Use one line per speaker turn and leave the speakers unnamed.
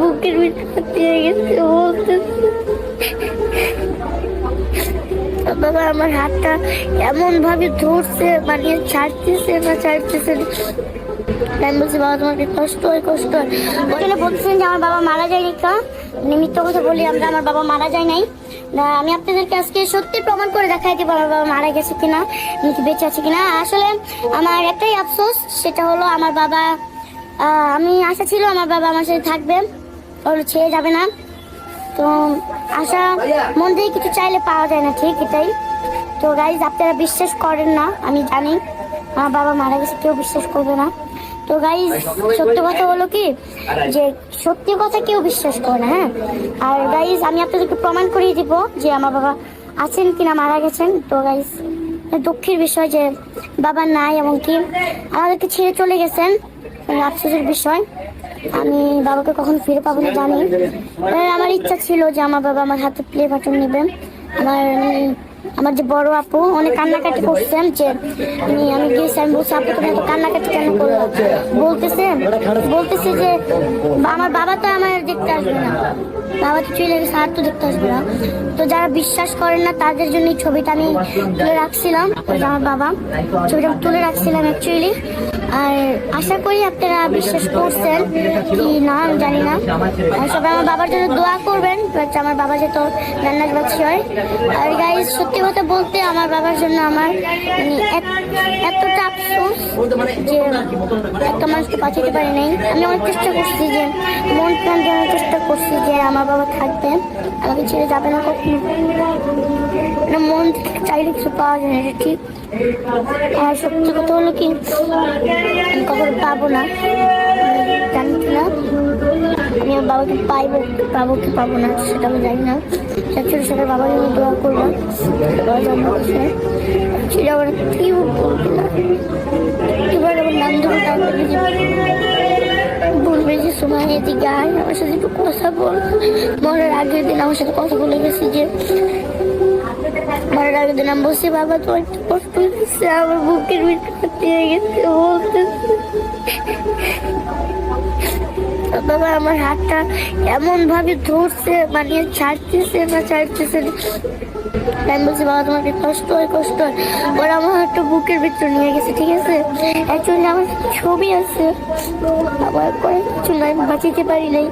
বুকের ভিতরে দিয়ে গেছে, বলতেছে। বাবা, আমার হাতটা এমন ধরছে মানে ছাড়তেছে না, ছাড়তেছে। আমি বলছি, বাবা, তোমাকে কষ্ট হয় কষ্ট হয়। বলছেন যে আমার বাবা মারা যায়নি কা মানে কথা বলি, আমরা, আমার বাবা মারা যায় নাই। আমি আপনাদেরকে আজকে সত্যি প্রমাণ করে দেখাই দিব, আমার বাবা মারা গেছে কিনা বেঁচে আছে কিনা। আসলে আমার একটাই আফসোস, সেটা হলো আমার বাবা আমি আশা ছিল আমার বাবা আমার সাথে থাকবে। ওর ছেড়ে যাবে না। তো আশা মন থেকে কিছু চাইলে পাওয়া যায় না ঠিক এটাই তো গাইজ আপনারা বিশ্বাস করেন না, আমি জানি। আমার বাবা মারা গেছে, কেউ বিশ্বাস করবে না। তো গাইজ সত্য কথা হলো কি? যে সত্যি কথা কেউ বিশ্বাস করে না হ্যাঁ? আর গাইজ আমি আপনাদেরকে প্রমাণ করিয়ে দিব যে আমার বাবা আছেন কিনা, মারা গেছেন। তো গাইজ দুঃখের বিষয় যে বাবা নাই এবং কি আমাদেরকে ছেড়ে চলে গেছেন। আফসোসের বিষয়। আমি বাবাকে কখন ফিরে পাবো না জানি। আমার ইচ্ছা ছিল যে আমার বাবা আমার হাতে প্লে বাটন নেবেন আমার আমার যে বড় আপু অনেক কান্নাকাটি করছেন যে আমি গিয়েছি, আমি বলছি, আপু তুমি কান্নাকাটি কেন করল? বলতেছে বলতেছে যে, আমার বাবা তো আমার দেখতে আসবে না। বাবা তো চলে গেছে তো দেখতে আসবে না। তো যারা বিশ্বাস করেন না, তাদের জন্য ছবিটা আমি তুলে রাখছিলাম। আমার বাবা, ছবিটা তুলে রাখছিলাম অ্যাকচুয়ালি আর আশা করি আপনারা বিশ্বাস করছেন কি না, আমি জানি না। সবাই আমার বাবার জন্য দোয়া করবেন আমার বাবা যেহেতু রান্নার বাচ্চি হয়। আর গাই সত্যি কথা বলতে আমার বাবার জন্য আমার মানে এতটা আফসোস যে একটা মানুষকে বাঁচাতে পারি নাই। আমি অনেক চেষ্টা করছি যে, মন প্রাণ দেওয়ার চেষ্টা করছি যে আমার বাবা থাকবে, আমাকে ছেড়ে যাবে না কখনো। মানে মন চাইলে কিছু পাওয়া যায় না ঠিক আর সত্যি কথা হলো কি, আমি কখনো পাবো না। জানি না। আমি আমার বাবাকে পাইবো পাবো কি পাবো না, সেটা আমি জানি না। অ্যাকচুয়ালি সেটা বাবার জন্য দোয়া করব। বাবা জন্ম করছে অ্যাকচুয়ালি আমার কি এবার আমার নাম ধরে ডাকবে যে বলবে যে সময় এদিকে আয়, আমার সাথে একটু কথা বল। মরার আগের দিন আমার সাথে কথা বলে গেছি যে, মরার আগের দিন আমি বলছি, বাবা, তোমার একটু কষ্ট হচ্ছে আমার বুকের ভিতরে গেছে, বলতেছে। বাবা আমার হাতটা এমন ভাবে ধরছে মানে ছাড়তেছে না ছাড়তেছে না। আমি বলছি, বাবা, তোমাকে কষ্ট হয় কষ্ট হয়। ওরা আমার হাতটা বুকের ভিতরে নিয়ে গেছে, ঠিক আছে? অ্যাকচুয়ালি আমার ছবি আছে। আমার করে কিছু নাই বাঁচিতে পারি নাই।